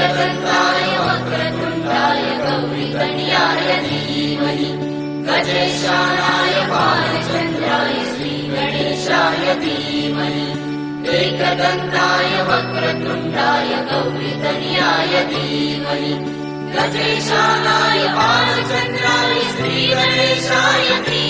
दन्ताय वक्रुण्डाय गौरिपणि आयतीमहि गजेशानाय पानचन्द्राय श्रीमणिशायतीवलि एकदन्ताय वक्रतुण्डाय गौरीतन्याय धीमहि। गजेशानाय बालचन्द्राय श्रीगणेशाय धीमहि।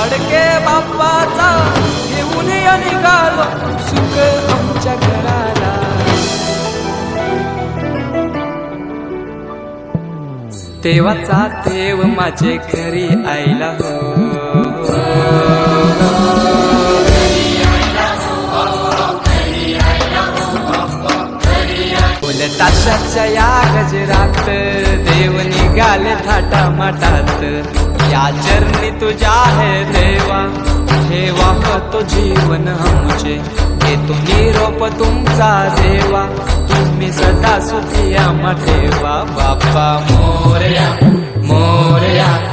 लडके बाप्पाचा घेऊन या निघालो सुख आमच्या घराला. देवाचा देव माझे घरी आईला हो. ताशाच्या या गजरात देव निघाले थाटा माटात या चरणी तुझ्या हे देवा. ठेवा तो जीवन आमचे. तुम्ही निरोप तुमचा देवा. तुम्ही सदा सुखी आम ठेवा. बाप्पा मोरया मोरया.